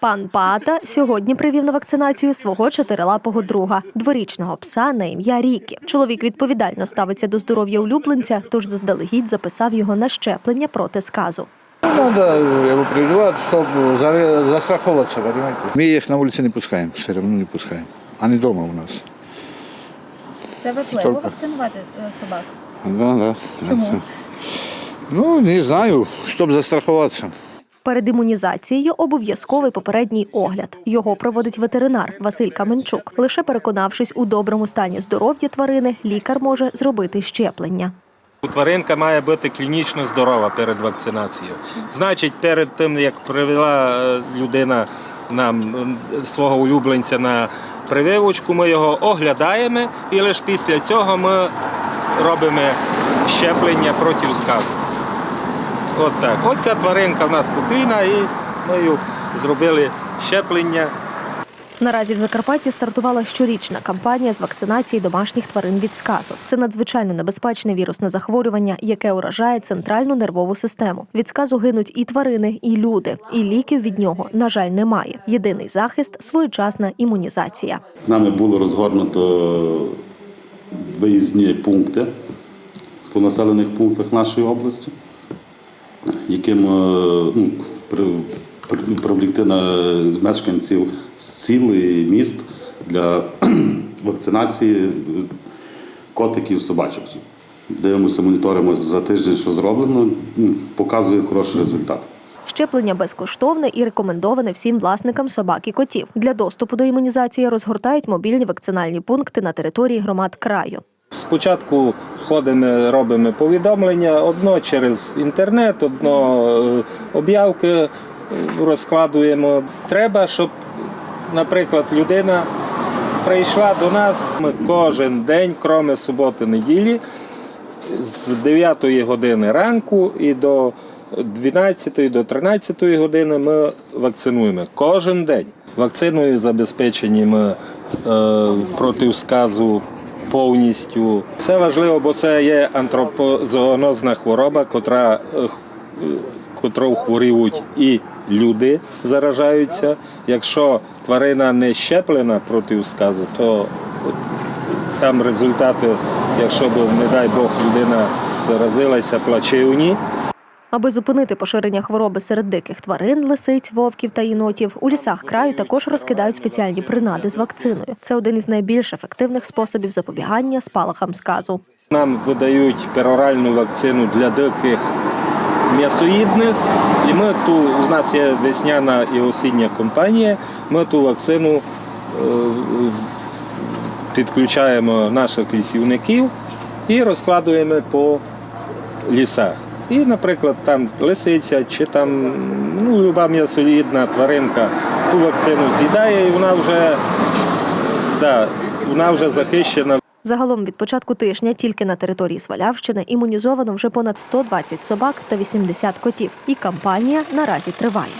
Пан Паата сьогодні привів на вакцинацію свого чотирилапого друга, дворічного пса на ім'я Рікі. Чоловік відповідально ставиться до здоров'я улюбленця, тож заздалегідь записав його на щеплення проти сказу. Надо его прививать, чтобы за- застраховаться, понимаете. Мы их на улице не пускаем, все равно не пускаем. Они дома у нас. Це важливо Тільки. вакцинувати е, собак. Да, да. Чому? Ну, не знаю, чтобы застраховаться. Перед імунізацією обов'язковий попередній огляд. Його проводить ветеринар Василь Каменчук. Лише переконавшись у доброму стані здоров'я тварини, лікар може зробити щеплення. Тваринка має бути клінічно здорова перед вакцинацією. Значить, перед тим як привела е, людина нам е, свого улюбленця на прививочку, ми його оглядаємо і лише після цього ми робимо щеплення проти сказу. От так. Оця тваринка в нас спокійна і ми зробили щеплення. Наразі в Закарпатті стартувала щорічна кампанія з вакцинації домашніх тварин від сказу. Це надзвичайно небезпечне вірусне захворювання, яке уражає центральну нервову систему. Від сказу гинуть і тварини, і люди, і ліків від нього, на жаль, немає. Єдиний захист своєчасна імунізація. Нами було розгорнуто виїзні пункти по населених пунктах нашої області, яким е, ну, при- при- на мешканців з і міст для вакцинації котиків, собачок. Дивимося, моніторимо за тиждень, що зроблено, ну, показує хороший результат. Щеплення безкоштовне і рекомендоване всім власникам собак і котів. Для доступу до імунізації розгортають мобільні вакцинальні пункти на території громад краю. Спочатку ходимо, робимо повідомлення, одно через інтернет, одно е, об'явки е, розкладуємо. Треба, щоб, наприклад, людина прийшла до нас. Ми кожен день, крім суботи, неділі, з 9 години ранку і до 12 до 13 години ми вакцинуємо кожен день. Вакциною забезпечені ми е, проти сказу повністю. Це важливо, бо це є антропозоонозна хвороба, котра, е, котрою хворіють і люди заражаються. Якщо тварина не щеплена проти сказу, то там результати, якщо б, не дай Бог, людина заразилася, плачевні. Аби зупинити поширення хвороби серед диких тварин, лисиць, вовків та єнотів, у лісах краю також розкидають спеціальні принади з вакциною. Це один із найбільш ефективних способів запобігання спалахам сказу. Нам видають пероральну вакцину для диких м'ясоїдних. І ми ту, у нас є весняна і осіння компанія. Ми ту вакцину е, підключаємо наших лісівників і розкладуємо по лісах. І, наприклад, там лисиця чи там ну, люба м'ясоїдна тваринка ту вакцину з'їдає, і вона вже, да, вона вже захищена Загалом від початку тижня тільки на території Свалявщини імунізовано вже понад 120 собак та 80 котів. І кампанія наразі триває.